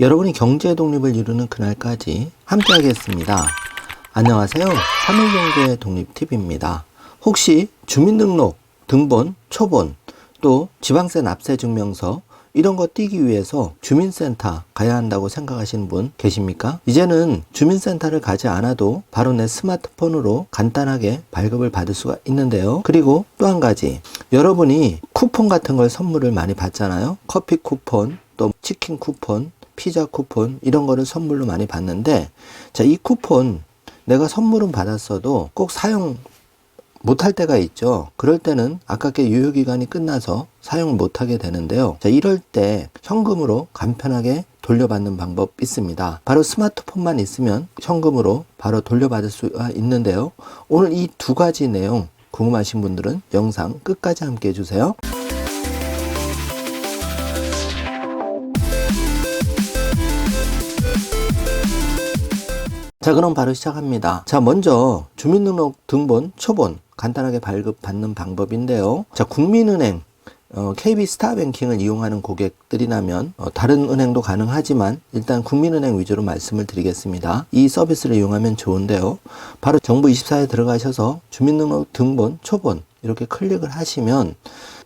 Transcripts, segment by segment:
여러분이 경제 독립을 이루는 그날까지 함께하겠습니다. 안녕하세요. 3일 경제 독립TV입니다. 혹시 주민등록, 등본, 초본, 또 지방세 납세 증명서 이런 거 띄기 위해서 주민센터 가야 한다고 생각하시는 분 계십니까? 이제는 주민센터를 가지 않아도 바로 내 스마트폰으로 간단하게 발급을 받을 수가 있는데요. 그리고 또 한 가지 여러분이 쿠폰 같은 걸 선물을 많이 받잖아요. 커피 쿠폰, 또 치킨 쿠폰, 피자 쿠폰 이런 거를 선물로 많이 받는데 자, 이 쿠폰 내가 선물은 받았어도 꼭 사용 못할 때가 있죠. 그럴 때는 아깝게 유효기간이 끝나서 사용을 못하게 되는데요. 자, 이럴 때 현금으로 간편하게 돌려받는 방법 있습니다. 바로 스마트폰만 있으면 현금으로 바로 돌려받을 수가 있는데요. 오늘 이 두 가지 내용 궁금하신 분들은 영상 끝까지 함께 해주세요. 자, 그럼 바로 시작합니다. 자, 먼저 주민등록 등본, 초본 간단하게 발급받는 방법인데요. 자, 국민은행 어, KB 스타뱅킹을 이용하는 고객들이라면 어, 다른 은행도 가능하지만 일단 국민은행 위주로 말씀을 드리겠습니다. 이 서비스를 이용하면 좋은데요. 바로 정부 24에 들어가셔서 주민등록 등본, 초본 이렇게 클릭을 하시면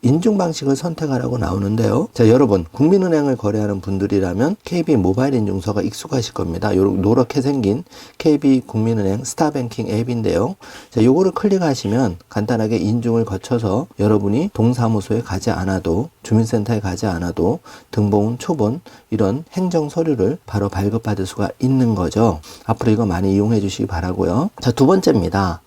인증 방식을 선택하라고 나오는데요. 자, 여러분, 국민은행을 거래하는 분들이라면 KB 모바일 인증서가 익숙하실 겁니다. 요렇게 노랗게 생긴 KB 국민은행 스타뱅킹 앱인데요. 자, 요거를 클릭하시면 간단하게 인증을 거쳐서 여러분이 동사무소에 가지 않아도 주민센터에 가지 않아도 등본, 초본 이런 행정 서류를 바로 발급받을 수가 있는 거죠. 앞으로 이거 많이 이용해 주시기 바라고요. 자, 두 번째입니다.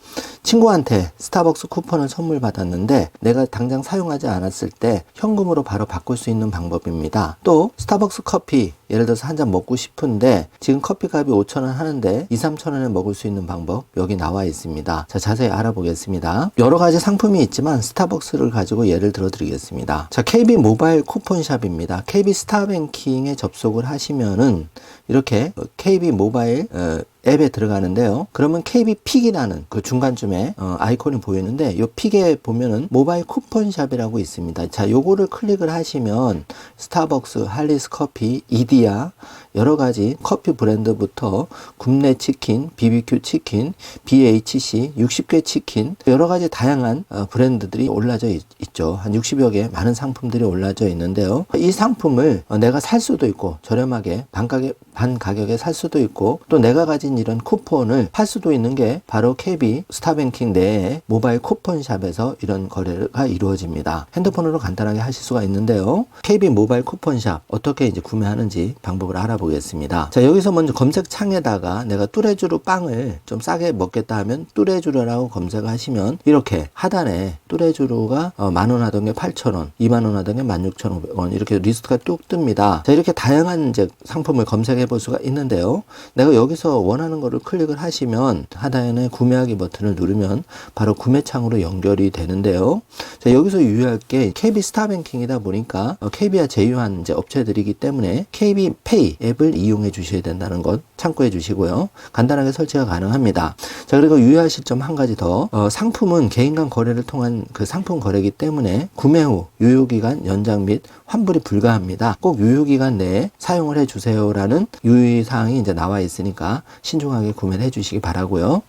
친구한테 스타벅스 쿠폰을 선물 받았는데 내가 당장 사용하지 않았을 때 현금으로 바로 바꿀 수 있는 방법입니다. 또 스타벅스 커피 예를 들어서 한 잔 먹고 싶은데 지금 커피 값이 5,000원 하는데 2, 3,000원에 먹을 수 있는 방법 여기 나와 있습니다. 자, 자세히 알아보겠습니다. 여러 가지 상품이 있지만 스타벅스를 가지고 예를 들어 드리겠습니다. 자, KB 모바일 쿠폰샵입니다. KB 스타뱅킹에 접속을 하시면은 이렇게 KB 모바일 어, 앱에 들어가는데요. 그러면 KB 픽이라는 그 중간쯤에 어, 아이콘이 보이는데 이 픽에 보면은 모바일 쿠폰샵이라고 있습니다. 자, 요거를 클릭을 하시면 스타벅스, 할리스 커피, 이디야 여러 가지 커피 브랜드부터 굽네 치킨, BBQ 치킨, BHC, 60개 치킨 여러 가지 다양한 어, 브랜드들이 올라져 있, 있죠. 한 60여 개 많은 상품들이 올라져 있는데요. 이 상품을 어, 내가 살 수도 있고 저렴하게 반가게 반 가격에 살 수도 있고 또 내가 가진 이런 쿠폰을 팔 수도 있는 게 바로 KB 스타뱅킹 내에 모바일 쿠폰샵에서 이런 거래가 이루어집니다. 핸드폰으로 간단하게 하실 수가 있는데요. KB 모바일 쿠폰샵 어떻게 이제 구매하는지 방법을 알아보겠습니다. 자 여기서 먼저 검색창에다가 내가 뚜레쥬르 빵을 좀 싸게 먹겠다 하면 뚜레쥬르라고 검색하시면 이렇게 하단에 뚜레쥬르가 어, 만원 하던 게 8,000원, 2만원 하던 게 16,500원 이렇게 리스트가 뚝 뜹니다. 자 이렇게 다양한 이제 상품을 검색해 볼 수가 있는데요. 내가 여기서 원하는 거를 클릭을 하시면 하단에 구매하기 버튼을 누르면 바로 구매창으로 연결이 되는데요. 자, 여기서 유의할 게 KB 스타뱅킹이다 보니까 어, KB와 제휴한 이제 업체들이기 때문에 KB 페이 앱을 이용해 주셔야 된다는 것 참고해 주시고요. 간단하게 설치가 가능합니다. 자, 그리고 유의하실 점 한 가지 더. 어, 상품은 개인 간 거래를 통한 그 상품 거래이기 때문에 구매 후 유효기간 연장 및 환불이 불가합니다. 꼭 유효기간 내에 사용을 해 주세요라는 유의사항이 이제 나와 있으니까 신중하게 구매를 해 주시기 바라고요.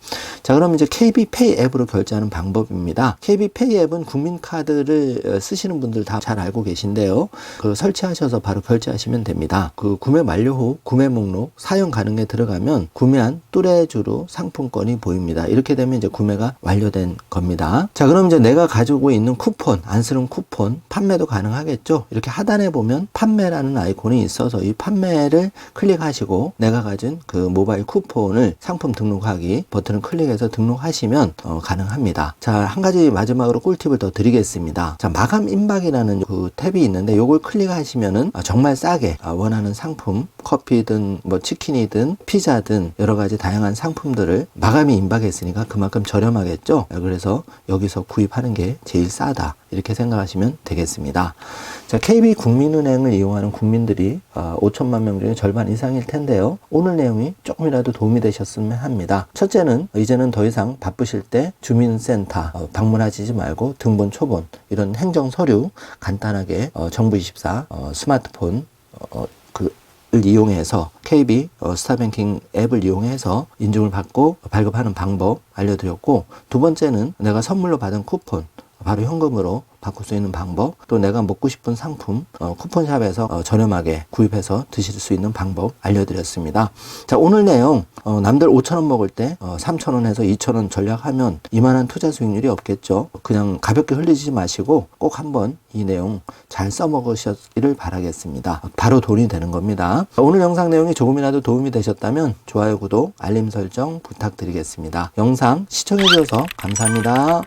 자, 그럼 이제 KB페이 앱으로 결제하는 방법입니다. KB페이 앱은 국민카드를 어, 쓰시는 분들 다 잘 알고 계신데요. 그 설치하셔서 바로 결제하시면 됩니다. 그 구매 완료 후 구매 목록 사용 가능에 들어가면 구매한 뚜레쥬르 상품권이 보입니다. 이렇게 되면 이제 구매가 완료된 겁니다. 자, 그럼 이제 내가 가지고 있는 쿠폰, 안쓰러운 쿠폰 판매도 가능하겠죠? 이렇게 하단에 보면 판매라는 아이콘이 있어서 이 판매를 클릭하시고 내가 가진 그 모바일 쿠폰 을 상품 등록하기 버튼을 클릭해서 등록하시면 어, 가능합니다. 자, 한 가지 마지막으로 꿀팁을 더 드리겠습니다. 자, 마감 임박이라는 그 탭이 있는데 요걸 클릭하시면은 아, 정말 싸게 아, 원하는 상품 커피든 뭐 치킨이든 피자든 여러 가지 다양한 상품들을 마감이 임박했으니까 그만큼 저렴하겠죠. 아, 그래서 여기서 구입하는 게 제일 싸다. 이렇게 생각하시면 되겠습니다. 자, KB 국민은행을 이용하는 국민들이 5천만 명 중에 절반 이상일 텐데요. 오늘 내용이 조금이라도 도움이 되셨으면 합니다. 첫째는 이제는 더 이상 바쁘실 때 주민센터 어, 방문하시지 말고 등본, 초본 이런 행정 서류 간단하게 어, 정부 24 어, 스마트폰 어, 그 이용해서 KB 어, 스타뱅킹 앱을 이용해서 인증을 받고 발급하는 방법 알려드렸고 두 번째는 내가 선물로 받은 쿠폰 바로 현금으로 바꿀 수 있는 방법 또 내가 먹고 싶은 상품 어, 쿠폰샵에서 어, 저렴하게 구입해서 드실 수 있는 방법 알려드렸습니다. 자 오늘 내용 어, 남들 5천원 먹을 때 어, 3천원에서 2천원 전략하면 이만한 투자 수익률이 없겠죠. 그냥 가볍게 흘리지 마시고 꼭 한번 이 내용 잘 써먹으셨기를 바라겠습니다. 바로 돈이 되는 겁니다. 오늘 영상 내용이 조금이라도 도움이 되셨다면 좋아요, 구독, 알림 설정 부탁드리겠습니다. 영상 시청해주셔서 감사합니다.